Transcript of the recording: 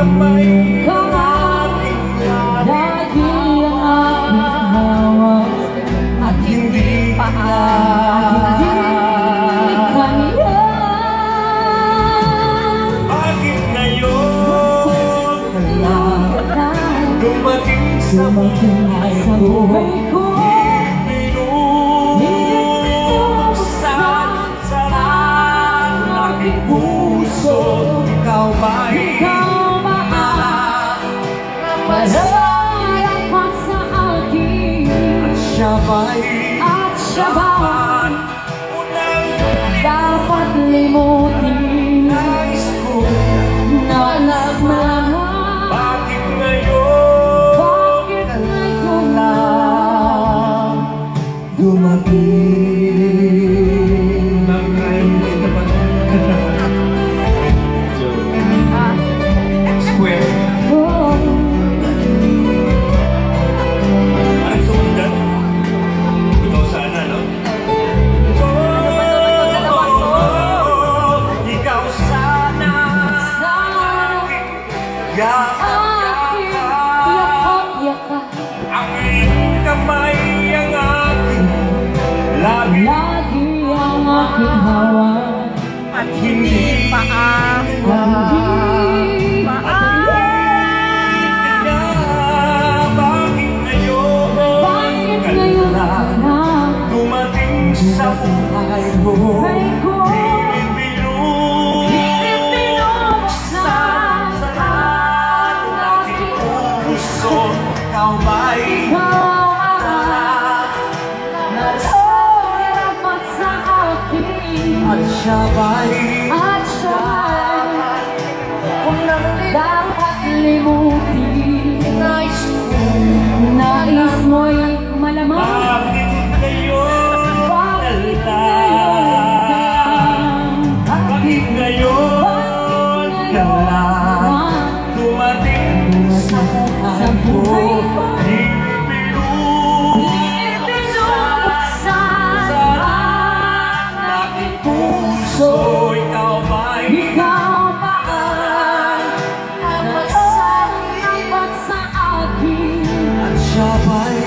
kamay Ang ating lagi ang aking hawak At hindi paa Dumating sa buhay ko? gabay at siyaban Dapat limutin Nais ko na nagmahal Bakit ngayon Bakit ngayon lang Dumating? God. sabay. At sabay Kung nang dapat limutin Nais ko Nais mo'y malamang Bakit ngayon Bakit ngayon Bakit ngayon Kala Dumating sa buhay ko. পায়